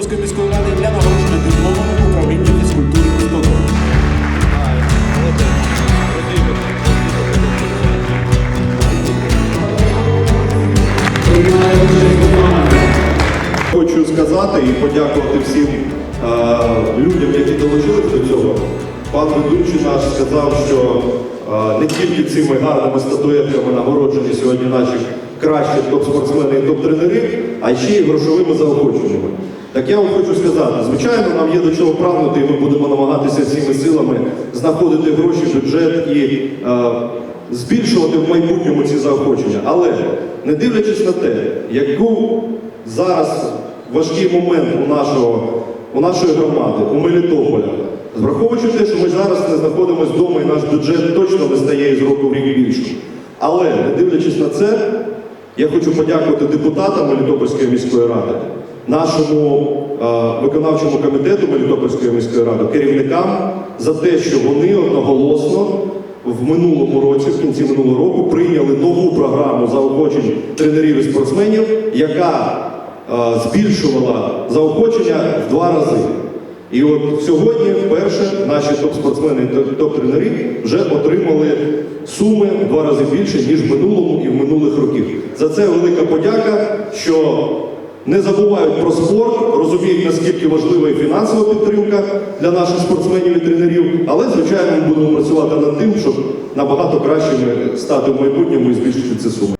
Мелітопольської міської ради для нагородження дипломом управління фізкультури «Костодол». Хочу сказати і подякувати всім е, людям, які долучились до цього. Пан ведучий наш сказав, що е, не тільки цими гарними статуетками нагороджені сьогодні наші кращі топ-спортсмени і топ-тренери, а ще й грошовими заохоченнями. Так я вам хочу сказати, звичайно, нам є до чого прагнути, і ми будемо намагатися всіми силами знаходити гроші, бюджет і е, збільшувати в майбутньому ці заохочення. Але не дивлячись на те, яку зараз важкий момент у нашого, у нашої громади, у Мелітополя, враховуючи те, що ми зараз не знаходимося вдома і наш бюджет точно не стає із року в рік більшим. Але не дивлячись на це, я хочу подякувати депутатам Мелітопольської міської ради, нашому е, виконавчому комітету Мелітопольської міської ради, керівникам за те, що вони одноголосно в минулому році, в кінці минулого року, прийняли нову програму заохочень тренерів і спортсменів, яка е, збільшувала заохочення в два рази. І от сьогодні вперше наші топ-спортсмени і топ-тренери вже отримали суми в два рази більше, ніж в минулому і в минулих років. За це велика подяка, що не забувають про спорт, розуміють, наскільки важлива і фінансова підтримка для наших спортсменів і тренерів. Але, звичайно, ми будемо працювати над тим, щоб набагато кращими стати в майбутньому і збільшити ці суми.